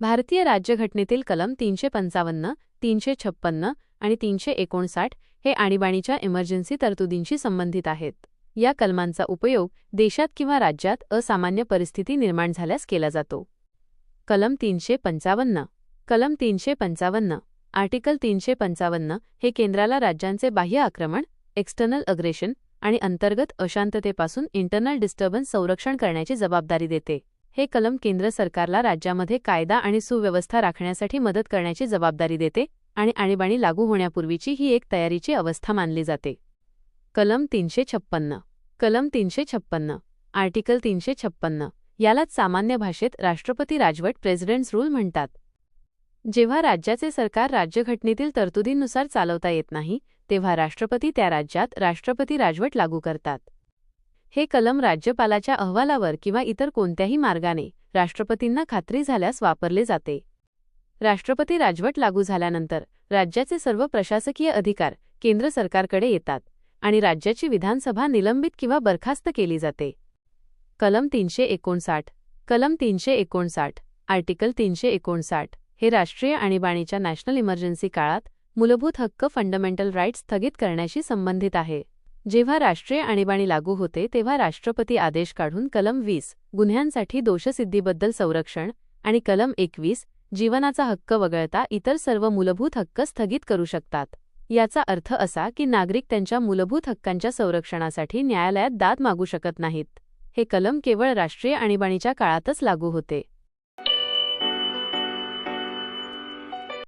भारतीय राज्यघटनेतील कलम तीनशे पंचावन्न तीनशे छप्पन्न आणि तीनशे एकोणसाठ हे आणीबाणीच्या इमर्जन्सी तरतुदींशी संबंधित आहेत. या कलमांचा उपयोग देशात किंवा राज्यात असामान्य परिस्थिती निर्माण झाल्यास केला जातो. कलम तीनशे पंचावन्न कलम तीनशे पंचावन्न आर्टिकल तीनशे पंचावन्न हे केंद्राला राज्यांचे बाह्य आक्रमण एक्स्टर्नल अग्रेशन आणि अंतर्गत अशांततेपासून इंटरनल डिस्टर्बन्स संरक्षण करण्याची जबाबदारी देते. हे कलम केंद्र सरकारला राज्यामध्ये कायदा आणि सुव्यवस्था राखण्यासाठी मदत करण्याची जबाबदारी देते आणि आणीबाणी लागू होण्यापूर्वीची ही एक तयारीची अवस्था मानली जाते. कलम तीनशे छप्पन्न. कलम तीनशे छप्पन्न. आर्टिकल तीनशे छप्पन्न. यालाच सामान्य भाषेत राष्ट्रपती राजवट प्रेसिडेंट्स रूल म्हणतात. जेव्हा राज्याचे सरकार राज्यघटनेतील तरतुदींनुसार चालवता येत नाही तेव्हा राष्ट्रपती त्या राज्यात राष्ट्रपती राजवट लागू करतात. हे कलम राज्यपालाच्या अहवालावर किंवा इतर कोणत्याही मार्गाने राष्ट्रपतींना खात्री झाल्यास वापरले जाते. राष्ट्रपती राजवट लागू झाल्यानंतर राज्याचे सर्व प्रशासकीय अधिकार केंद्र सरकारकडे येतात आणि राज्याची विधानसभा निलंबित किंवा बरखास्त केली जाते. कलम तीनशे एकोणसाठ कलम तीनशे एकोणसाठ आर्टिकल तीनशे एकोणसाठ हे राष्ट्रीय आणीबाणीच्या नॅशनल इमर्जन्सी काळात मूलभूत हक्क फंडमेंटल राईट्स स्थगित करण्याशी संबंधित आहे. जेव्हा राष्ट्रीय आणीबाणी लागू होते तेव्हा राष्ट्रपती आदेश काढून कलम वीस गुन्ह्यांसाठी दोषसिद्धीबद्दल संरक्षण आणि कलम एकवीस जीवनाचा हक्क वगळता इतर सर्व मूलभूत हक्क स्थगित करू शकतात. याचा अर्थ असा की नागरिक त्यांच्या मूलभूत हक्कांच्या संरक्षणासाठी न्यायालयात दाद मागू शकत नाहीत. हे कलम केवळ राष्ट्रीय आणीबाणीच्या काळातच लागू होते.